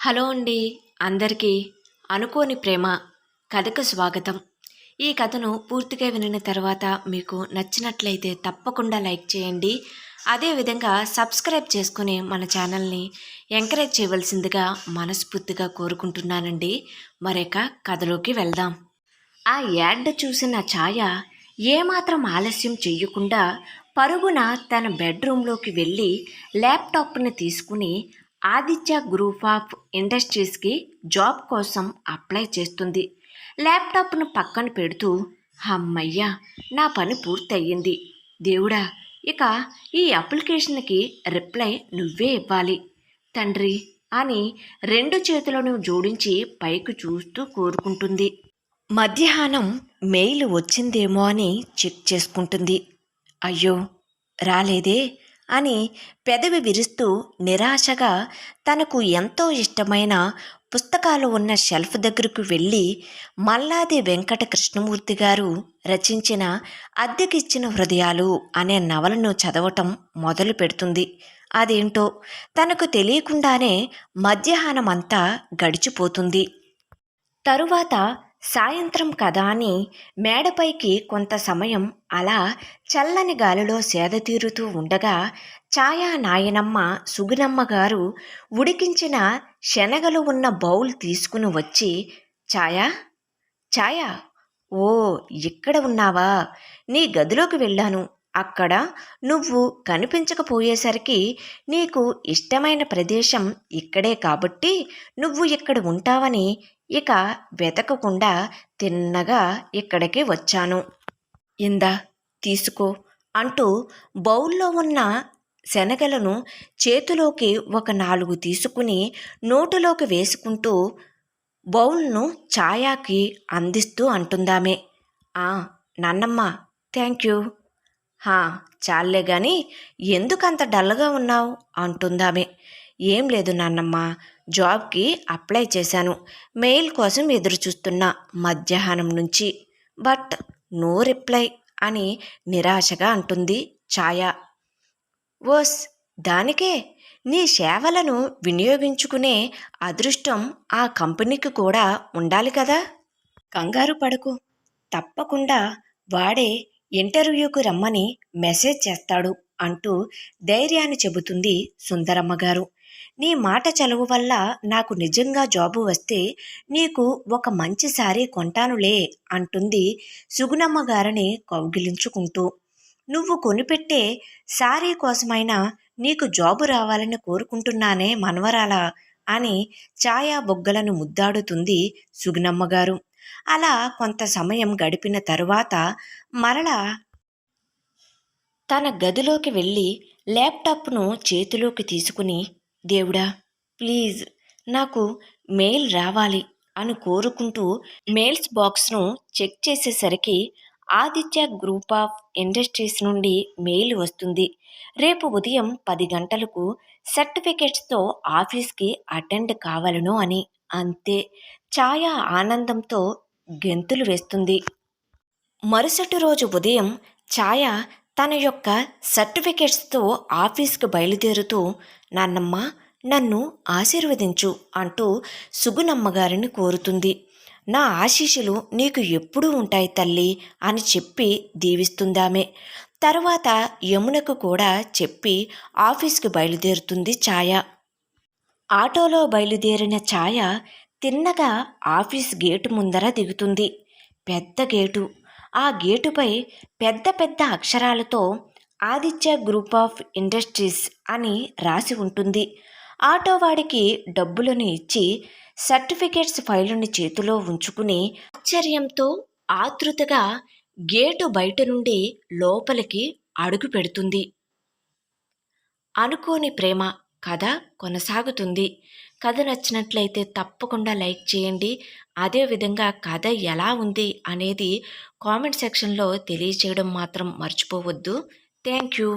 Hello అండి అందరికీ అనుకోని ప్రేమ కథకు స్వాగతం. ఈ కథను పూర్తిగా వినిన తర్వాత మీకు నచ్చినట్లయితే తప్పకుండా లైక్ చేయండి. అదేవిధంగా సబ్స్క్రైబ్ చేసుకుని మన ఛానల్ని ఎంకరేజ్ చేయవలసిందిగా మనస్ఫూర్తిగా కోరుకుంటున్నానండి. మరొక కథలోకి వెళ్దాం. ఆ యాడ్ చూసిన ఛాయ ఏమాత్రం ఆలస్యం చెయ్యకుండా పరుగున తన బెడ్రూమ్లోకి వెళ్ళి ల్యాప్టాప్ని తీసుకుని ఆదిత్య గ్రూప్ ఆఫ్ ఇండస్ట్రీస్కి జాబ్ కోసం అప్లై చేస్తుంది. ల్యాప్టాప్ను పక్కన పెడుతూ అమ్మయ్యా నా పని పూర్తయింది దేవుడా ఇక ఈ అప్లికేషన్కి రిప్లై నువ్వే ఇవ్వాలి. తండ్రి అని రెండు చేతులను జోడించి పైకి చూస్తూ కోరుకుంటుంది. మధ్యాహ్నం మెయిల్ వచ్చిందేమో అని చెక్ చేసుకుంటుంది. అయ్యో రాలేదే. అని పెదవి విరుస్తూ నిరాశగా తనకు ఎంతో ఇష్టమైన పుస్తకాలు ఉన్న షెల్ఫ్ దగ్గరకు వెళ్ళి మల్లాది వెంకట కృష్ణమూర్తి గారు రచించిన అద్దెకిచ్చిన హృదయాలు అనే నవలను చదవటం మొదలు పెడుతుంది. అదేంటో తనకు తెలియకుండానే మధ్యాహ్నమంతా గడిచిపోతుంది. తరువాత సాయంత్రం కదా అని మేడపైకి కొంత సమయం అలా చల్లని గాలిలో సేద తీరుతూ ఉండగా ఛాయా నాయనమ్మ సుగునమ్మ గారు ఉడికించిన శనగలు ఉన్న బౌల్ తీసుకుని వచ్చి ఛాయా? ఛాయా? ఓ ఇక్కడ ఉన్నావా? నీ గదిలోకి వెళ్ళాను. అక్కడ నువ్వు కనిపించకపోయేసరికి నీకు ఇష్టమైన ప్రదేశం ఇక్కడే కాబట్టి నువ్వు ఇక్కడ ఉంటావని ఇక వెతకకుండా తిన్నగా ఇక్కడికి వచ్చాను. ఇందా తీసుకో అంటూ బౌల్లో ఉన్న శనగలను చేతిలోకి ఒక నాలుగు తీసుకుని నోటులోకి వేసుకుంటూ బౌల్ను ఛాయాకి అందిస్తూ అంటుందామే. ఆ థ్యాంక్ యూ. హా చాలే గాని ఎందుకంత డల్గా ఉన్నావు? అంటుందామే. ఏం లేదు నాన్నమ్మ జాబ్కి అప్లై చేశాను. మెయిల్ కోసం ఎదురు చూస్తున్నా మధ్యాహ్నం నుంచి. బట్ నో రిప్లై అని నిరాశగా అంటుంది ఛాయ. ఓస్ దానికే? నీ సేవలను వినియోగించుకునే అదృష్టం ఆ కంపెనీకి కూడా ఉండాలి కదా? కంగారు పడకు. తప్పకుండా వాడే ఇంటర్వ్యూకు రమ్మని మెసేజ్ చేస్తాడు అంటూ ధైర్యాన్ని చెబుతుంది సుందరమ్మ గారు. నీ మాట చెలవు వల్ల నాకు నిజంగా జాబు వస్తే నీకు ఒక మంచి సారీ కొంటానులే అంటుంది సుగుణమ్మ గారిని కౌగిలించుకుంటూ. నువ్వు కొనిపెట్టే సారీ కోసమైనా నీకు జాబు రావాలని కోరుకుంటున్నానే మనవరాలా అని ఛాయా బొగ్గలను ముద్దాడుతుంది సుగుణమ్మ గారు. అలా కొంత సమయం గడిపిన తరువాత మరలా తన గదిలోకి వెళ్ళి ల్యాప్టాప్ను చేతిలోకి తీసుకుని దేవుడా ప్లీజ్ నాకు మెయిల్ రావాలి అని కోరుకుంటూ మెయిల్స్ బాక్స్ను చెక్ చేసేసరికి ఆదిత్య గ్రూప్ ఆఫ్ ఇండస్ట్రీస్ నుండి మెయిల్ వస్తుంది. రేపు ఉదయం పది గంటలకు సర్టిఫికెట్స్తో ఆఫీస్కి అటెండ్ కావలను అని. అంతే. ఛాయ ఆనందంతో గెంతులు వేస్తుంది. మరుసటి రోజు ఉదయం ఛాయ తన యొక్క సర్టిఫికెట్స్తో ఆఫీస్కి బయలుదేరుతూ నాన్నమ్మ నన్ను ఆశీర్వదించు అంటూ సుగునమ్మగారిని కోరుతుంది. నా ఆశీస్సులు నీకు ఎప్పుడూ ఉంటాయి తల్లి అని చెప్పి దీవిస్తుందామే. తర్వాత యమునకు కూడా చెప్పి ఆఫీస్కి బయలుదేరుతుంది ఛాయ. ఆటోలో బయలుదేరిన ఛాయ తిన్నగా ఆఫీస్ గేటు ముందర దిగుతుంది. పెద్ద గేటు. ఆ గేటుపై పెద్ద పెద్ద అక్షరాలతో ఆదిత్య గ్రూప్ ఆఫ్ ఇండస్ట్రీస్ అని రాసి ఉంటుంది. ఆటోవాడికి డబ్బులను ఇచ్చి సర్టిఫికేట్స్ ఫైలుని చేతిలో ఉంచుకుని ఆశ్చర్యంతో ఆతృతగా గేటు బయట నుండి లోపలికి అడుగు పెడుతుంది. అనుకోని ప్రేమ కథ కొనసాగుతుంది. కథ నచ్చినట్లయితే తప్పకుండా లైక్ చేయండి. అదేవిధంగా కథ ఎలా ఉంది అనేది కామెంట్ సెక్షన్లో తెలియచేయడం మాత్రం మర్చిపోవద్దు. Thank you.